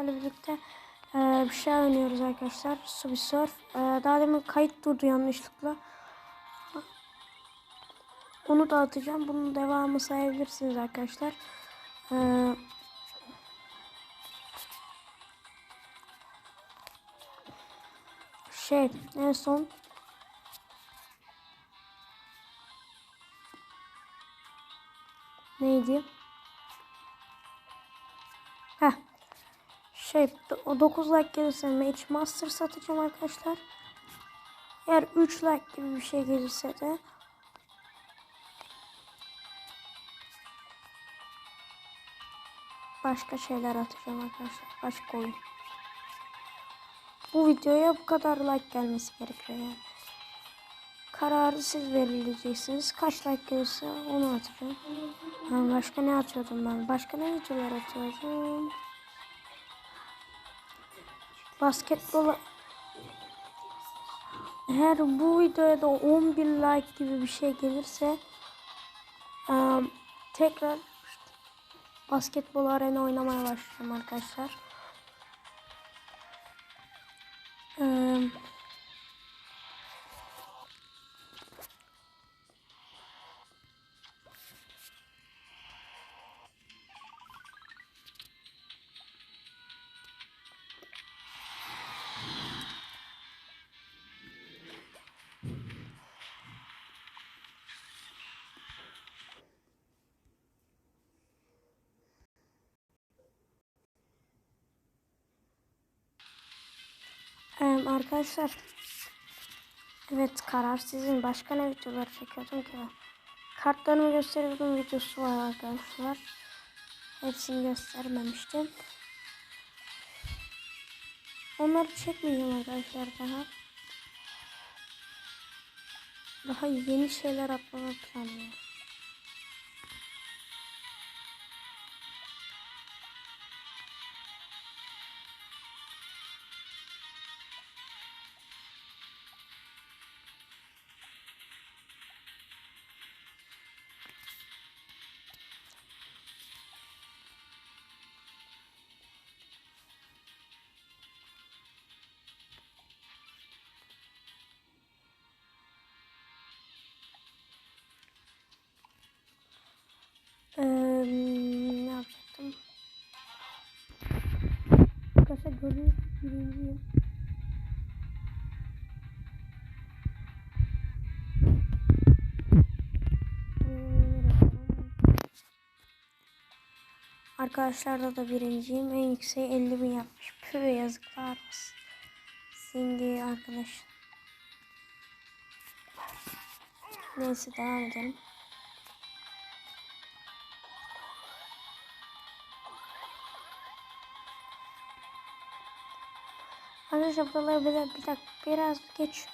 arkadaşlarla birlikte e, bir şey oynuyoruz arkadaşlar. Subsurf. E, daha demin kayıt durdu yanlışlıkla. Onu da atacağım. Bunun devamı sayabilirsiniz arkadaşlar. E, şey en son neydi? Şey o 9 like gelirse Mage Master satacağım arkadaşlar. Eğer 3 like gibi bir şey gelirse de başka şeyler atacağım arkadaşlar. Başka oyun. Bu videoya bu kadar like gelmesi gerekiyor yani. Kararı siz belirleyeceksiniz. Kaç like gelirse onu atacağım. Ha, başka ne atıyordum ben? Başka ne videolar atıyordum? Basketbol eğer bu videoya da 11 like gibi bir şey gelirse um, tekrar basketbol arena oynamaya başlayacağım arkadaşlar. Um, um, arkadaşlar Evet karar sizin. Başka ne videolar çekiyordum ki ben? Kartlarımı gösteriyordum videosu var arkadaşlar. Hepsini göstermemiştim. Onları çekmeyeceğim arkadaşlar daha. Daha yeni şeyler atmamı planlıyorum. Gibi birinciyim. Arkadaşlarda da birinciyim. En yükseği 50 bin yapmış. Püh yazıklar olsun. Şimdi arkadaş. Neyse devam edelim. Arkadaşlar buraları bir, bir dakika biraz geç.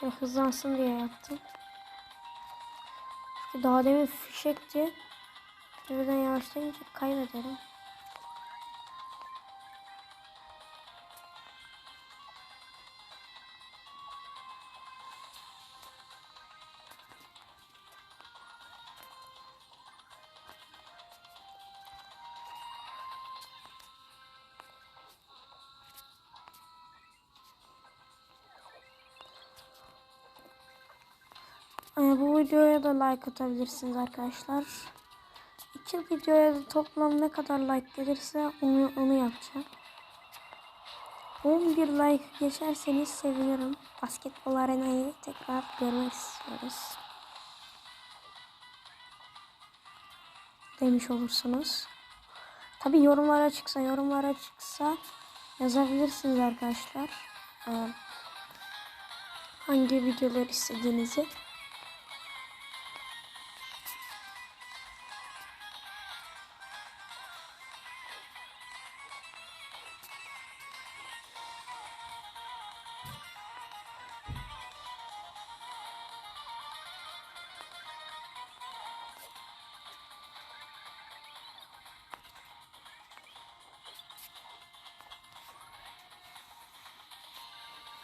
Şöyle hızlansın diye yaptım. Çünkü daha demin fişekti. Birden yavaşlayınca kaybederim. Bu videoya da like atabilirsiniz arkadaşlar. İki videoya da toplam ne kadar like gelirse onu, onu yapacağım. 11 like geçerseniz sevinirim. Basketbol arenayı tekrar görmek istiyoruz. Demiş olursunuz. Tabi yorumlara çıksa yorumlara çıksa yazabilirsiniz arkadaşlar. Ee, hangi videolar istediğinizi.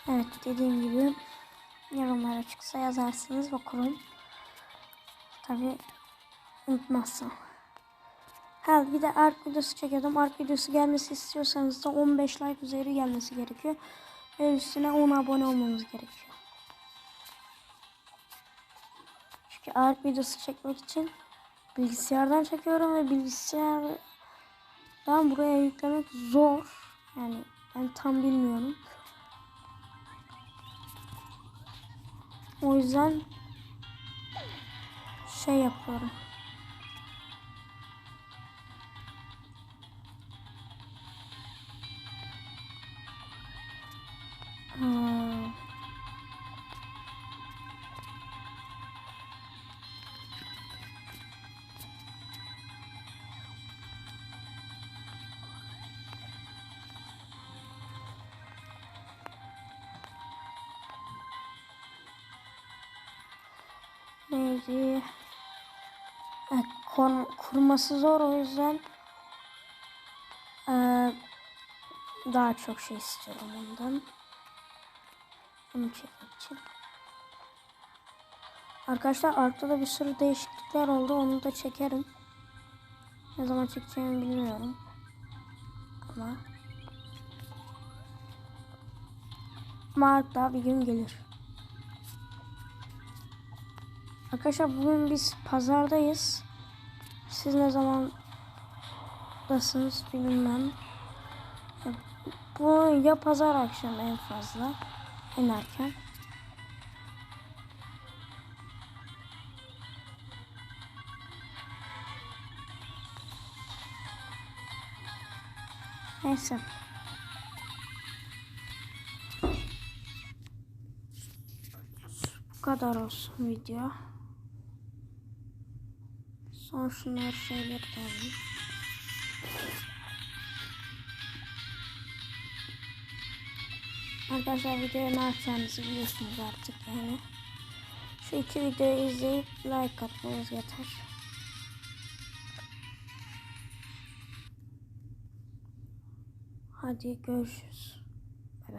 Evet dediğim gibi yorumlara çıksa yazarsınız okurum. Tabi Unutmazsam. Ha bir de ARK videosu çekiyordum. ARK videosu gelmesi istiyorsanız da 15 like üzeri gelmesi gerekiyor. Ve üstüne 10 abone olmamız gerekiyor. Çünkü ARK videosu çekmek için bilgisayardan çekiyorum ve bilgisayardan buraya yüklemek zor. Yani ben tam bilmiyorum. O yüzden şey yapıyorum. Neydi? Evet, kon- kurması zor o yüzden eee, daha çok şey istiyorum ondan. Bunu çekmek için. Arkadaşlar Ark'ta da bir sürü değişiklikler oldu. Onu da çekerim. Ne zaman çekeceğimi bilmiyorum. Ama daha bir gün gelir. Arkadaşlar bugün biz pazardayız. Siz ne zamandasınız bilmem. Ya, Bu ya pazar akşam en fazla. En erken. Neyse. Bu kadar olsun video. Son şunlar şeyleri de alayım. Arkadaşlar videoya ne yapacağınızı biliyorsunuz artık yani. Şu iki videoyu izleyip like atmanız yeter. Hadi görüşürüz.